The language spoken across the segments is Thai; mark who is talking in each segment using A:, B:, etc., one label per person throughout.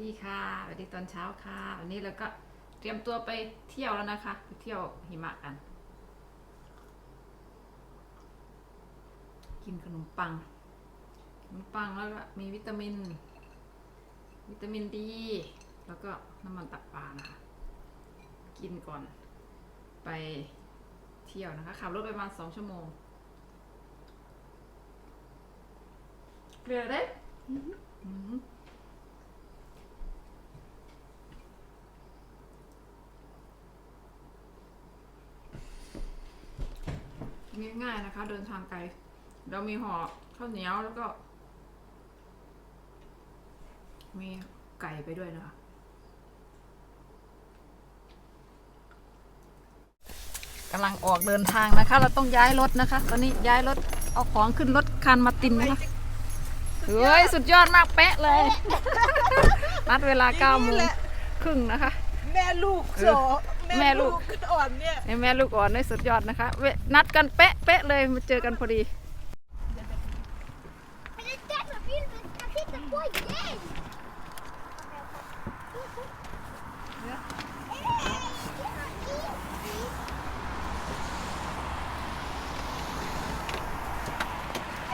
A: ดีค่ะสวัสดีตอนเช้าค่ะ วันนี้เราก็เตรียมตัวไปเที่ยวแล้วนะคะไปเที่ยวหิมะกัน กินขนมปัง ขนมปังแล้วก็มีวิตามิน วิตามินดี แล้วก็น้ำมันตับปลานะคะ กินก่อนไปเที่ยวนะคะ ขับรถไปประมาณสองชั่วโมง เกลือได้อืม ง่ายๆนะคะ เดินทางไกล เรามีห่อข้าวเหนียวแล้วก็ มีไก่ไปด้วยนะคะกำลังออกเดินทางนะคะ เราต้องย้ายรถนะคะ ตอนนี้ย้ายรถเอาของขึ้นรถคันมาตินนะคะเฮ้ยสุดยอดมากเป๊ะเลยนัดเวลาเก้าโมงครึ่งนะคะ
B: แม่ลูกโส
A: แม่ลูก
B: อ่อนเนี่ย
A: ไอ้แม่ลูกอ่อนได้สุดยอดนะคะเวนัดกันเป๊ะเป๊ะเลยมาเจอกันพอดี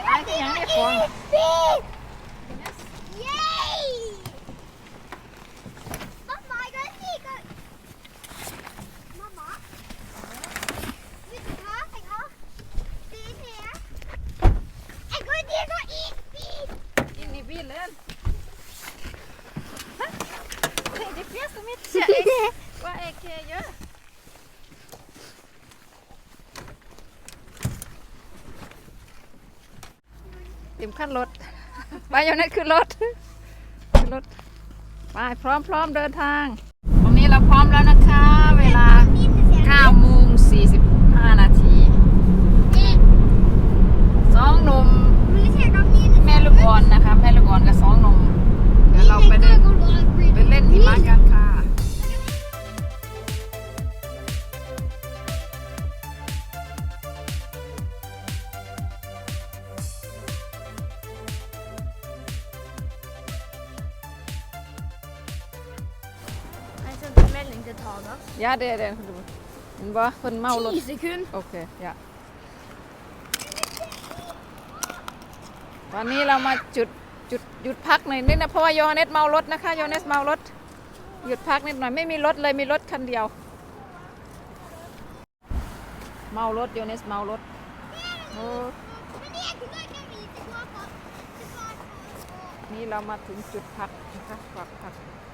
C: Men det är det
A: bilen. Hæ? Det är det flesta som inte ser vad jag gör. เต็มขั้นรถไปอยู่นั่นคือรถขึ้นรถไปพร้อมพร้อมเดินทางตรงนี้เราพร้อมแล้วนะ
C: melding til Taga.
A: ย่าเดี๋ยวเดี๋ยวดูเห็นบ่คนเมารถ
C: 10 sekunder.
A: โอเคย่าตอนนี้เรามาจุดจุดหยุดพักหน่อยนิดนะเพราะว่าโยฮันเนสเมารถนะคะโยฮันเนสเมารถหยุดพักนิดหน่อยไม่มีรถเลยมีรถคันเดียว เมารถโยฮันเนสเมารถโอ้
C: Men det er ikke noe jeg vil tilbake. Tilbake.
A: นี่เรามาถึงจุดพักนะคะพักพักเอา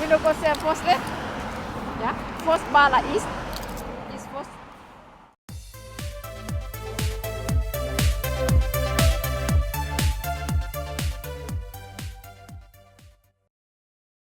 A: Vill du gå och se Fosle? Ja, Fosbala East.